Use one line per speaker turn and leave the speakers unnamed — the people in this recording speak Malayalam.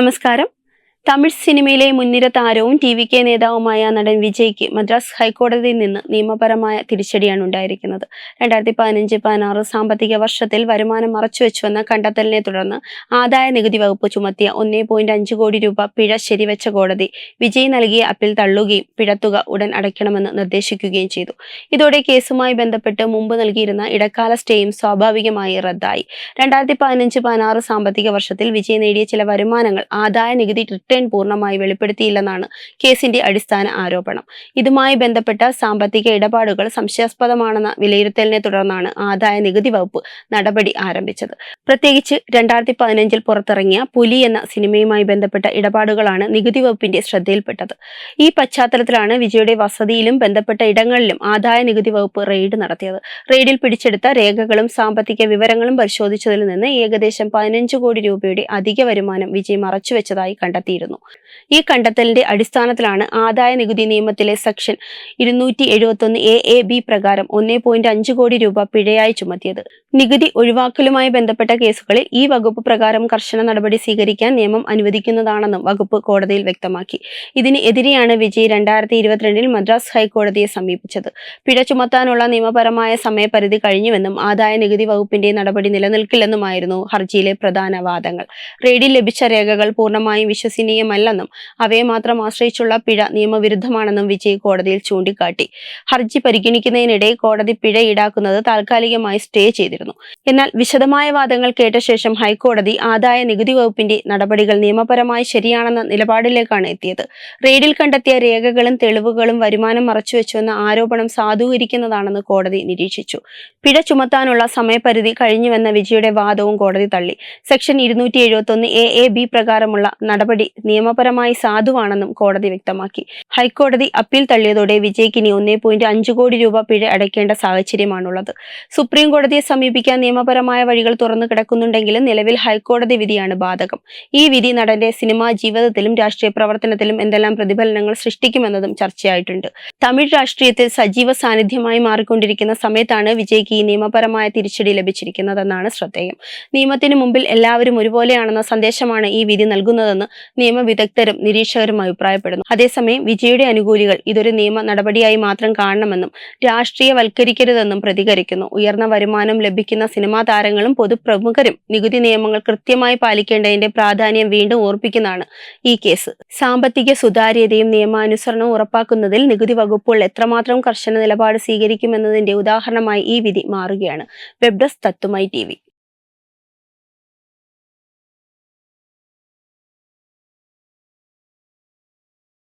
നമസ്കാരം തമിഴ് സിനിമയിലെ മുൻനിര താരവും ടി വി കെ നേതാവുമായ നടൻ വിജയ്ക്ക് മദ്രാസ് ഹൈക്കോടതിയിൽ നിന്ന് നിയമപരമായ തിരിച്ചടിയാണ് ഉണ്ടായിരിക്കുന്നത്. രണ്ടായിരത്തി പതിനഞ്ച് പതിനാറ് സാമ്പത്തിക വർഷത്തിൽ വരുമാനം മറച്ചുവെച്ചുവെന്ന കണ്ടെത്തലിനെ തുടർന്ന് ആദായ നികുതി വകുപ്പ് ചുമത്തിയ ഒന്നേ പോയിന്റ് അഞ്ച് കോടി രൂപ പിഴ ശരിവെച്ച കോടതി വിജയ് നൽകിയ അപ്പീൽ തള്ളുകയും പിഴത്തുക ഉടൻ അടയ്ക്കണമെന്ന് നിർദ്ദേശിക്കുകയും ചെയ്തു. ഇതോടെ കേസുമായി ബന്ധപ്പെട്ട് മുമ്പ് നൽകിയിരുന്ന ഇടക്കാല സ്റ്റേയും സ്വാഭാവികമായി റദ്ദായി. രണ്ടായിരത്തി പതിനഞ്ച് പതിനാറ് സാമ്പത്തിക വർഷത്തിൽ വിജയ് നേടിയ ചില വരുമാനങ്ങൾ ആദായ നികുതി റിട്ടേൺ പൂർണമായി വെളിപ്പെടുത്തിയില്ലെന്നാണ് കേസിന്റെ അടിസ്ഥാന ആരോപണം. ഇതുമായി ബന്ധപ്പെട്ട സാമ്പത്തിക ഇടപാടുകൾ സംശയാസ്പദമാണെന്ന വിലയിരുത്തലിനെ തുടർന്നാണ് ആദായ നികുതി വകുപ്പ് നടപടി ആരംഭിച്ചത്. പ്രത്യേകിച്ച് രണ്ടായിരത്തി പതിനഞ്ചിൽ പുറത്തിറങ്ങിയ പുലി എന്ന സിനിമയുമായി ബന്ധപ്പെട്ട ഇടപാടുകളാണ് നികുതി വകുപ്പിന്റെ ശ്രദ്ധയിൽപ്പെട്ടത്. ഈ പശ്ചാത്തലത്തിലാണ് വിജയുടെ വസതിയിലും ബന്ധപ്പെട്ട ഇടങ്ങളിലും ആദായ നികുതി വകുപ്പ് റെയ്ഡ് നടത്തിയത്. റെയ്ഡിൽ പിടിച്ചെടുത്ത രേഖകളും സാമ്പത്തിക വിവരങ്ങളും പരിശോധിച്ചതിൽ നിന്ന് ഏകദേശം പതിനഞ്ച് കോടി രൂപയുടെ അധിക വരുമാനം വിജയ് മറച്ചുവെച്ചതായി കണ്ടെത്തിയിരുന്നു. ഈ കണ്ടെത്തലിന്റെ അടിസ്ഥാനത്തിലാണ് ആദായ നികുതി നിയമത്തിലെ സെക്ഷൻ ഇരുന്നൂറ്റി എഴുപത്തി ഒന്ന് എ എ ബി പ്രകാരം ഒന്നേ പോയിന്റ് അഞ്ച് കോടി രൂപ പിഴയായി ചുമത്തിയത്. നികുതി ഒഴിവാക്കലുമായി ബന്ധപ്പെട്ട കേസുകളിൽ ഈ വകുപ്പ് പ്രകാരം കർശന നടപടി സ്വീകരിക്കാൻ നിയമം അനുവദിക്കുന്നതാണെന്നും വകുപ്പ് കോടതിയിൽ വ്യക്തമാക്കി. ഇതിന് എതിരെയാണ് വിജയ് രണ്ടായിരത്തി ഇരുപത്തിരണ്ടിൽ മദ്രാസ് ഹൈക്കോടതിയെ സമീപിച്ചത്. പിഴ ചുമത്താനുള്ള നിയമപരമായ സമയപരിധി കഴിഞ്ഞുവെന്നും ആദായ നികുതി വകുപ്പിന്റെ നടപടി നിലനിൽക്കില്ലെന്നുമായിരുന്നു ഹർജിയിലെ പ്രധാന വാദങ്ങൾ. റെയ്ഡിൽ ലഭിച്ച രേഖകൾ പൂർണമായും വിശ്വസനീയമല്ലെന്നും അവയെ മാത്രം ആശ്രയിച്ചുള്ള പിഴ നിയമവിരുദ്ധമാണെന്നും വിജയ് കോടതിയിൽ ചൂണ്ടിക്കാട്ടി. ഹർജി പരിഗണിക്കുന്നതിനിടെ കോടതി പിഴ ഈടാക്കുന്നത് താൽക്കാലികമായി സ്റ്റേ ചെയ്തിരുന്നു. എന്നാൽ വിശദമായ വാദങ്ങൾ കേട്ട ശേഷം ഹൈക്കോടതി ആദായ നികുതി വകുപ്പിന്റെ നടപടികൾ നിയമപരമായി ശരിയാണെന്ന നിലപാടിലേക്കാണ് എത്തിയത്. റെയ്ഡിൽ കണ്ടെത്തിയ രേഖകളും തെളിവുകളും വരുമാനം മറച്ചുവെച്ചുവെന്ന ആരോപണം സാധൂകരിക്കുന്നതാണെന്ന് കോടതി നിരീക്ഷിച്ചു. പിഴ ചുമത്താനുള്ള സമയപരിധി കഴിഞ്ഞുവെന്ന വിജയുടെ വാദവും കോടതി തള്ളി. സെക്ഷൻ ഇരുന്നൂറ്റി എഴുപത്തൊന്ന് എ എ ബി പ്രകാരമുള്ള നടപടി നിയമപരമായി സാധുവാണെന്നും കോടതി വ്യക്തമാക്കി. ഹൈക്കോടതി അപ്പീൽ തള്ളിയതോടെ വിജയ്ക്ക് ഇനി ഒന്നേ പോയിന്റ് അഞ്ച് കോടി രൂപ പിഴ അടയ്ക്കേണ്ട സാഹചര്യമാണുള്ളത്. സുപ്രീം കോടതിയെ സമീപിക്കാൻ നിയമപരമായ വഴികൾ തുറന്നു കിടക്കുന്നുണ്ടെങ്കിലും നിലവിൽ ഹൈക്കോടതി വിധിയാണ് ബാധകം. ഈ വിധി നടന്റെ സിനിമാ ജീവിതത്തിലും രാഷ്ട്രീയ പ്രവർത്തനത്തിലും എന്തെല്ലാം പ്രതിഫലനങ്ങൾ സൃഷ്ടിക്കുമെന്നതും ചർച്ചയായിട്ടുണ്ട്. തമിഴ് രാഷ്ട്രീയത്തിൽ സജീവ സാന്നിധ്യമായി മാറിക്കൊണ്ടിരിക്കുന്ന സമയത്താണ് വിജയ്ക്ക് ഈ നിയമപരമായ തിരിച്ചടി ലഭിച്ചിരിക്കുന്നതെന്നാണ് ശ്രദ്ധേയം. നിയമത്തിന് മുമ്പിൽ എല്ലാവരും ഒരുപോലെയാണെന്ന സന്ദേശമാണ് ഈ വിധി നൽകുന്നതെന്ന് നിയമവിദഗ്ധരും നിരീക്ഷകരും അഭിപ്രായപ്പെടുന്നു. അതേസമയം വിജയുടെ അനുകൂലികൾ ഇതൊരു നിയമ നടപടിയായി മാത്രം കാണണമെന്നും രാഷ്ട്രീയവൽക്കരിക്കരുതെന്നും പ്രതികരിക്കുന്നു. ഉയർന്ന വരുമാനം ലഭിക്കുന്ന സിനിമാ താരങ്ങളും പൊതുപ്രമുഖരും നികുതി നിയമങ്ങൾ കൃത്യമായി പാലിക്കേണ്ടതിന്റെ പ്രാധാന്യം വീണ്ടും ഓർപ്പിക്കുന്നതാണ് ഈ കേസ്. സാമ്പത്തിക സുതാര്യതയും നിയമാനുസരണവും ഉറപ്പാക്കുന്നതിൽ നികുതി വകുപ്പുകൾ എത്രമാത്രം കർശന നിലപാട് സ്വീകരിക്കുമെന്നതിന്റെ ഉദാഹരണമായി ഈ വിധി മാറുകയാണ്. Web desk തത്തുമായി T